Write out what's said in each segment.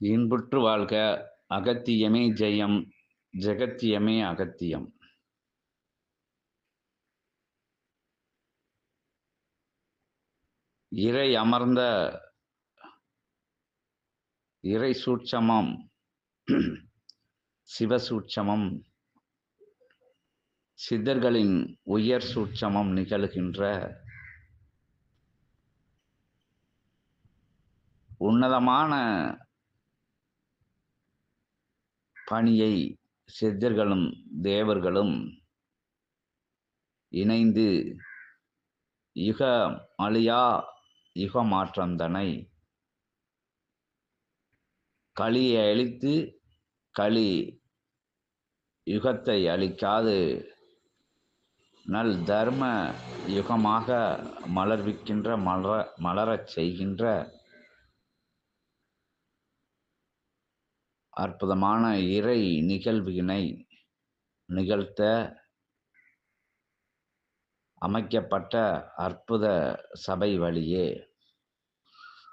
இன்புற்று வாழ்க அகத்தியமே ஜெயம் ஜெகத்தியமே அகத்தியம். இறை அமர்ந்த இறை சூட்சமம் சிவசூட்சமம் சித்தர்களின் உயர் சூட்சமம் நிகழ்கின்ற உன்னதமான பணியை சித்தர்களும் தேவர்களும் இணைந்து யுக அழியா யுக மாற்றந்தனை. களியை அழித்து களி யுகத்தை அழிக்காது. நல் தர்ம யுகமாக மலர்விக்கின்ற மலர மலரச் செய்கின்ற அற்புதமான இறை நிகழ்வினை நிகழ்த்த அமைக்கப்பட்ட அற்புத சபை வழியே.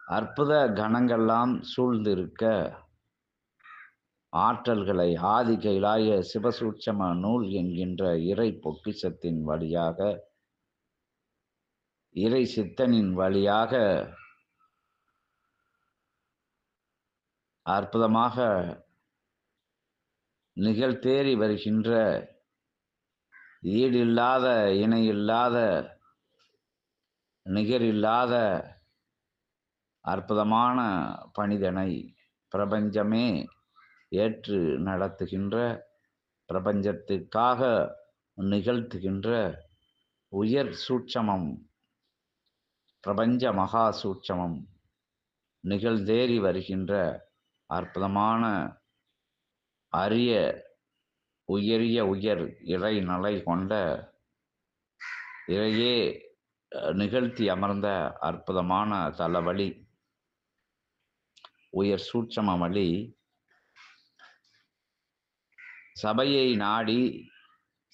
அற்புத கணங்கள்லாம் சூழ்ந்திருக்க ஆற்றல்களை ஆதி கைலாய சிவசூட்சம நூல் என்கின்ற இறை பொக்கிஷத்தின் வழியாக இறை சித்தனின் வழியாக அற்புதமாக நிகழ்த்தேறி வருகின்ற ஈடில்லாத இணையில்லாத நிகரில்லாத அற்புதமான பணிதனை பிரபஞ்சமே ஏற்று நடத்துகின்ற பிரபஞ்சத்திற்காக நிகழ்த்துகின்ற உயர் சூட்சமம் பிரபஞ்ச மகா சூட்சமம் நிகழ்ந்தேறி வருகின்ற அற்புதமான அரிய உயரிய உயர் இறை நலை கொண்ட இறையே நிகழ்த்தி அமர்ந்த அற்புதமான தலவழி உயர் சூட்சம வழி சபையை நாடி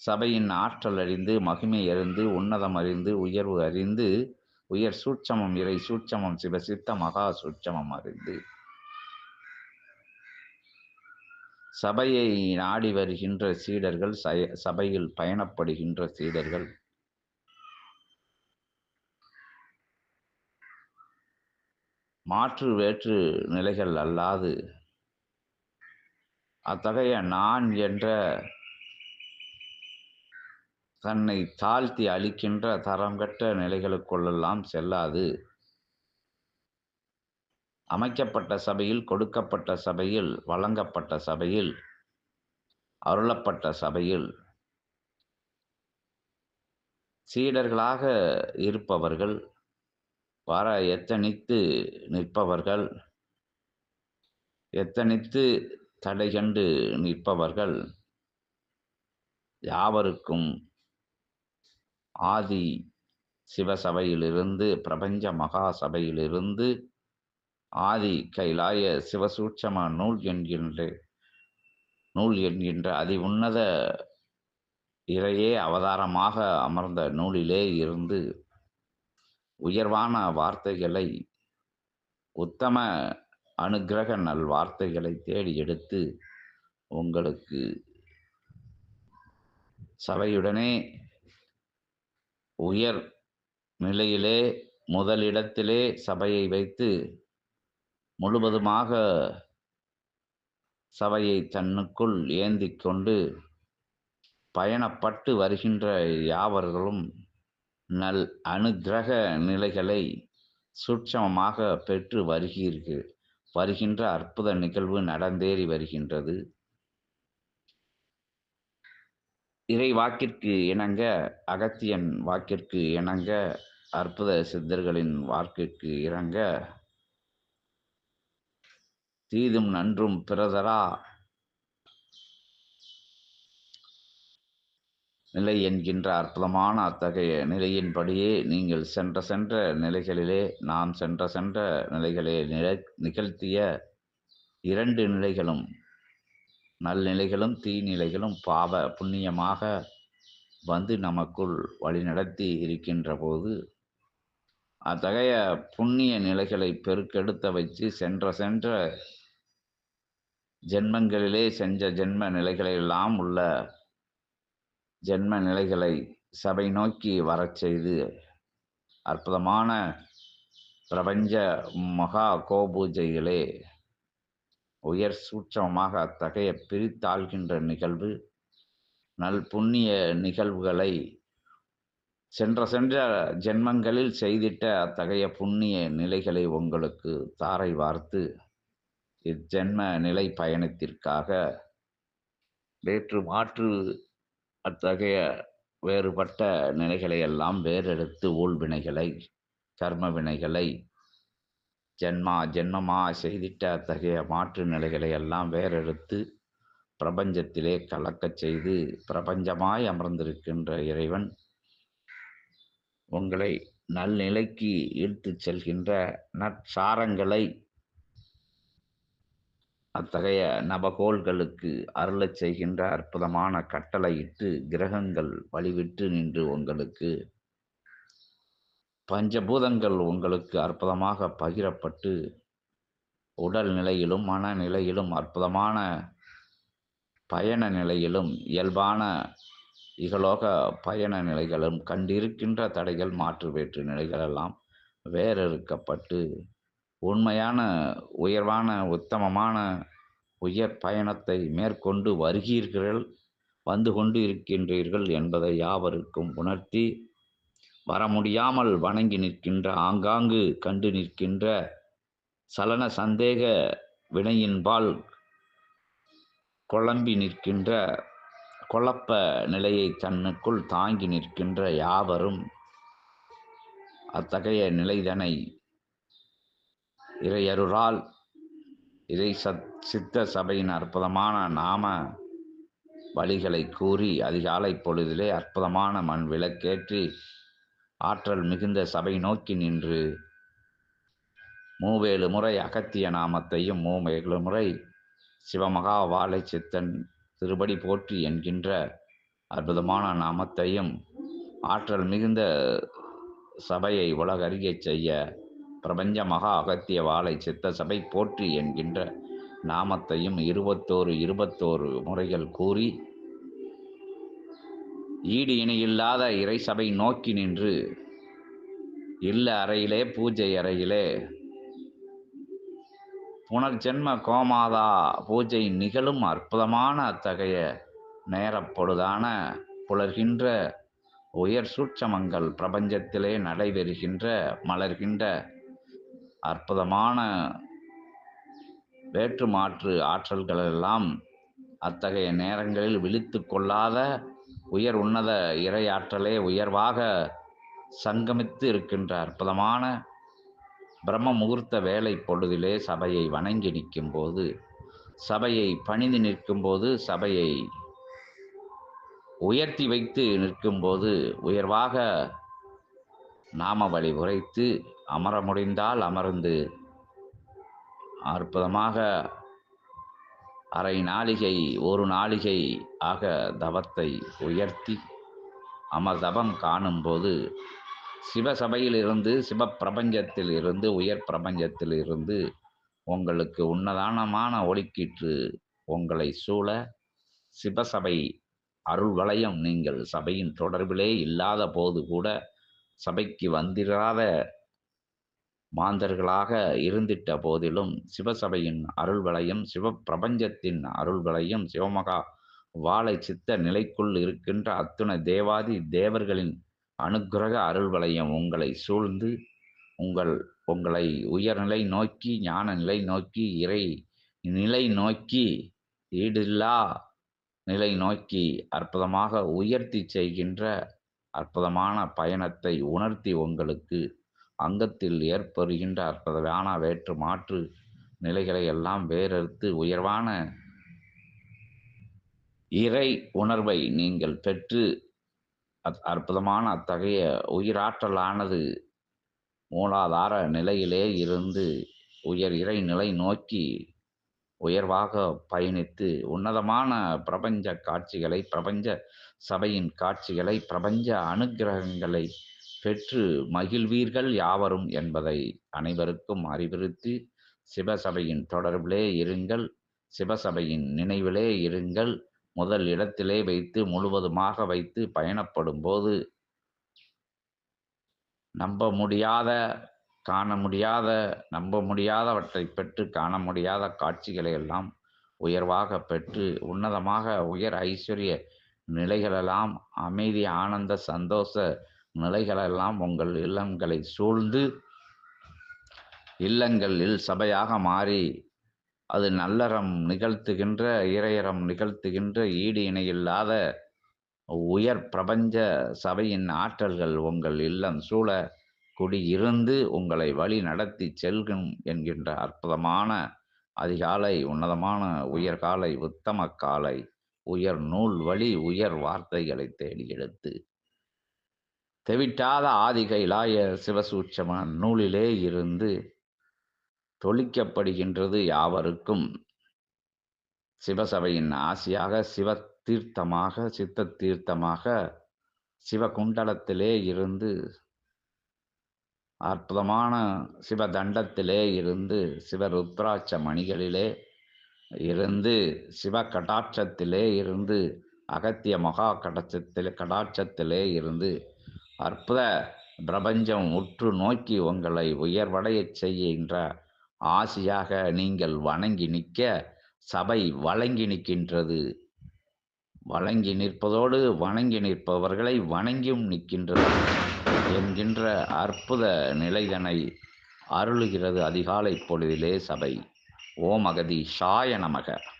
சபையின் ஆற்றல் அறிந்து மகிமை அறிந்து உன்னதம் அறிந்து உயர்வு அறிந்து உயர் சூட்சமம் இறை சூட்சமம் சிவசித்த மகா சூட்சமம் அறிந்து. சபையை நாடி வருகின்ற சீடர்கள் சபையில் பயணப்படுகின்ற சீடர்கள். மாற்று வேற்று நிலைகள் அல்லாது அத்தகைய நான் என்ற தன்னை தாழ்த்தி அளிக்கின்ற தரம் கட்ட நிலைகளுக்குள்ளெல்லாம் செல்லாது. அமைக்கப்பட்ட சபையில் கொடுக்கப்பட்ட சபையில் வழங்கப்பட்ட சபையில் அருளப்பட்ட சபையில் சீடர்களாக இருப்பவர்கள் வர எத்தனித்து நிற்பவர்கள் எத்தனித்து தடை கண்டு நிற்பவர்கள் யாவருக்கும் ஆதி சிவசபையிலிருந்து பிரபஞ்ச மகா சபையிலிருந்து ஆதி கைலாய சிவசூட்சம நூல் என்கின்ற நூல் என்கின்ற அதி உன்னத இறையே அவதாரமாக அமர்ந்த நூலிலே இருந்து உயர்வான வார்த்தைகளை உத்தம அனுகிரக நல் வார்த்தைகளை தேடி எடுத்து உங்களுக்கு சபையுடனே உயர் நிலையிலே முதலிடத்திலே சபையை வைத்து முழுவதுமாக சபையை தன்னுக்குள் ஏந்தி கொண்டு பயணப்பட்டு வருகின்ற யாவர்களும் நல் அனுகிரக நிலைகளை சூட்சமமாக பெற்று வருகிறீர்கள் வருகின்ற அற்புத நிகழ்வு நடந்தேறி வருகின்றது. இறை வாக்கிற்கு இணங்க அகத்தியன் வாக்கிற்கு இணங்க அற்புத சித்தர்களின் வாக்கிற்கு இறங்க தீதும் நன்றும் பிறதரா? நிலை என்கின்ற அற்புதமான அத்தகைய நிலையின்படியே நீங்கள் சென்ற சென்ற நிலைகளிலே நாம் சென்ற சென்ற நிலைகளே நிலை நிகழ்த்திய இரண்டு நிலைகளும் நல்நிலைகளும் தீநிலைகளும் பாவ புண்ணியமாக வந்து நமக்குள் வழிநடத்தி இருக்கின்ற போது அத்தகைய புண்ணிய நிலைகளை பெருக்கெடுத்த வச்சு சென்ற சென்ற ஜென்மங்களிலே செஞ்ச ஜென்ம நிலைகளெல்லாம் உள்ள ஜென்ம நிலைகளை சபை நோக்கி வரச் செய்து அற்புதமான பிரபஞ்ச மகா கோபூஜையிலே உயர் சூட்சமமாக அத்தகைய பிரித்தாள்கின்ற நிகழ்வு நல் புண்ணிய நிகழ்வுகளை சென்ற சென்ற ஜென்மங்களில் செய்திட்ட அத்தகைய புண்ணிய நிலைகளை உங்களுக்கு தாரை வார்த்து இஜென்ம நிலை பயணத்திற்காக வேற்று மாற்று அத்தகைய வேறுபட்ட நிலைகளை எல்லாம் வேறெடுத்து ஊழ்வினைகளை கர்ம வினைகளை ஜென்மா ஜென்மமா செய்திட்ட அத்தகைய மாற்று நிலைகளை எல்லாம் வேறெடுத்து பிரபஞ்சத்திலே கலக்கச் செய்து பிரபஞ்சமாய் அமர்ந்திருக்கின்ற இறைவன் உங்களை நல்நிலைக்கு இழுத்துச் செல்கின்ற நற்சாரங்களை அத்தகைய நபகோள்களுக்கு அருளச் செய்கின்ற அற்புதமான கட்டளையிட்டு கிரகங்கள் வழிவிட்டு நின்று உங்களுக்கு பஞ்சபூதங்கள் உங்களுக்கு அற்புதமாக பகிரப்பட்டு உடல் நிலையிலும் மனநிலையிலும் அற்புதமான பயண நிலையிலும் இயல்பான இகலோக பயண நிலைகளும் கண்டிருக்கின்ற தடைகள் மாற்று வேற்று நிலைகளெல்லாம் வேறறுக்கப்பட்டு உண்மையான உயர்வான உத்தமமான உயர் பயணத்தை மேற்கொண்டு வருகிறீர்கள் வந்து கொண்டு இருக்கின்றீர்கள் என்பதை யாவருக்கும் உணர்த்தி வர முடியாமல் வணங்கி நிற்கின்ற ஆங்காங்கு கண்டு நிற்கின்ற சலன சந்தேக வினையின்பால் குழம்பி நிற்கின்ற குழப்ப நிலையை தன்னுக்குள் தாங்கி நிற்கின்ற யாவரும் அத்தகைய நிலைதனை இறையருளால் இறை சத் சித்த சபையின் அற்புதமான நாம வழிகளை கூறி அதிகாலை பொழுதிலே அற்புதமான மண் விளக்கேற்றி ஆற்றல் மிகுந்த சபை நோக்கி நின்று மூவேழு முறை அகத்திய நாமத்தையும் மூவேழு முறை சிவமகா வாழை சித்தன் திருபடி போற்றி என்கின்ற அற்புதமான நாமத்தையும் ஆற்றல் மிகுந்த சபையை உலகறியச் செய்ய பிரபஞ்ச மகா அகத்திய வாழை சித்த சபை போற்றி என்கின்ற நாமத்தையும் இருபத்தோரு இருபத்தோரு முறைகள் கூறி ஈடு இணையில்லாத இறை சபை நோக்கி நின்று இல்ல அறையிலே பூஜை அறையிலே புனர்ஜென்ம கோமாதா பூஜை நிகழும் அற்புதமான அத்தகைய நேரப்பொழுதான புலர்கின்ற உயர் சூட்சமங்கள் பிரபஞ்சத்திலே நடைபெறுகின்ற மலர்கின்ற அற்புதமான வேற்று மாற்று ஆற்றல்களெல்லாம் அத்தகைய நேரங்களில் விழித்து கொள்ளாத உயர் உன்னத இறையாற்றலே உயர்வாக சங்கமித்து இருக்கின்ற அற்புதமான பிரம்ம முகூர்த்த வேலை பொழுதிலே சபையை வணங்கி நிற்கும் போது சபையை பணிந்து நிற்கும் போது சபையை உயர்த்தி வைத்து நிற்கும்போது உயர்வாக நாம வழி உரைத்து அமர முடிந்தால் அமர்ந்து அற்புதமாக அரை நாளிகை ஒரு நாளிகை ஆக தவத்தை உயர்த்தி அமர்தவம் காணும்போது சிவசபையிலிருந்து இருந்து சிவ பிரபஞ்சத்தில் இருந்து உயர் பிரபஞ்சத்தில் இருந்து உங்களுக்கு உன்னதானமான ஒளிக்கீற்று உங்களை சூழ சிவசபை அருள் வளையம் நீங்கள் சபையின் தொடர்பிலே இல்லாத போது கூட சபைக்கு வந்திராத மாந்தர்களாக இருந்திட்ட போதிலும் சிவசபையின் அருள்வளையும் சிவப்பிரபஞ்சத்தின் அருள்வளையும் சிவமகா வாழை சித்த நிலைக்குள் இருக்கின்ற அத்துணை தேவாதி தேவர்களின் அனுக்கிரக அருள்வளையம் உங்களை சூழ்ந்து உங்கள் உங்களை உயர்நிலை நோக்கி ஞான நிலை நோக்கி இறை நிலை நோக்கி ஈடில்லா நிலை நோக்கி அற்புதமாக உயர்த்தி செய்கின்ற அற்புதமான பயணத்தை உணர்த்தி உங்களுக்கு அங்கத்தில் ஏற்படுகின்ற அற்புதமான வேற்று மாற்று நிலைகளை எல்லாம் வேறறுத்து உயர்வான இறை உணர்வை நீங்கள் பெற்று அற்புதமான அத்தகைய உயிராற்றலானது மூலாதார நிலையிலே இருந்து உயர் இறை நிலை நோக்கி உயர்வாக பயணித்து உன்னதமான பிரபஞ்ச காட்சிகளை பிரபஞ்ச சபையின் காட்சிகளை பிரபஞ்ச அனுகிரகங்களை பெற்று மகிழ்வீர்கள் யாவரும் என்பதை அனைவருக்கும் அறிவுறுத்தி சிவசபையின் தொடர்பிலே இருங்கள் சிவசபையின் நினைவிலே இருங்கள் முதல் இடத்திலே வைத்து முழுவதுமாக வைத்து பயணப்படும் போது நம்ப முடியாத காண முடியாத நம்ப முடியாதவற்றை பெற்று காண முடியாத காட்சிகளை எல்லாம் உயர்வாக பெற்று உன்னதமாக உயர் ஐஸ்வர்ய நிலைகளெல்லாம் அமைதி ஆனந்த சந்தோஷ நிலைகளெல்லாம் உங்கள் இல்லங்களை சூழ்ந்து இல்லங்களில் சபையாக மாறி அது நல்லறம் நிகழ்த்துகின்ற இறையறம் நிகழ்த்துகின்ற ஈடு இணையில்லாத உயர் பிரபஞ்ச சபையின் ஆற்றல்கள் உங்கள் இல்லம் சூழ குடியிருந்து உங்களை வழி நடத்தி செல்கும் என்கின்ற அற்புதமான அதிகாலை உன்னதமான உயர்காலை உத்தம காலை உயர் நூல் வழி உயர் வார்த்தைகளை தேடி எடுத்து. தெவிட்டாத ஆதிகைலாய சிவசூட்சம நூலிலே இருந்து தொழிக்கப்படுகின்றது யாவருக்கும். சிவசபையின் ஆசியாக சிவ தீர்த்தமாக சித்த தீர்த்தமாக சிவகுண்டலத்திலே இருந்து அற்புதமான சிவதண்டத்திலே இருந்து சிவருத்ராட்ச மணிகளிலே இருந்து சிவ கடாட்சத்திலே இருந்து அகத்திய மகா கடாட்சத்தில் கடாட்சத்திலே இருந்து அற்புத பிரபஞ்சம் உற்று நோக்கி உங்களை உயர்வடையச் செய்கின்ற ஆசையாக நீங்கள் வணங்கி நிற்க சபை வழங்கி நிற்கின்றது. வழங்கி நிற்பதோடு வணங்கி நிற்பவர்களை வணங்கியும் நிற்கின்றது. என்கின்ற அற்புத நிலைதனை அருளுகிறது அதிகாலை பொழுதிலே சபை. ஓம் அகதி ஷாய நமக.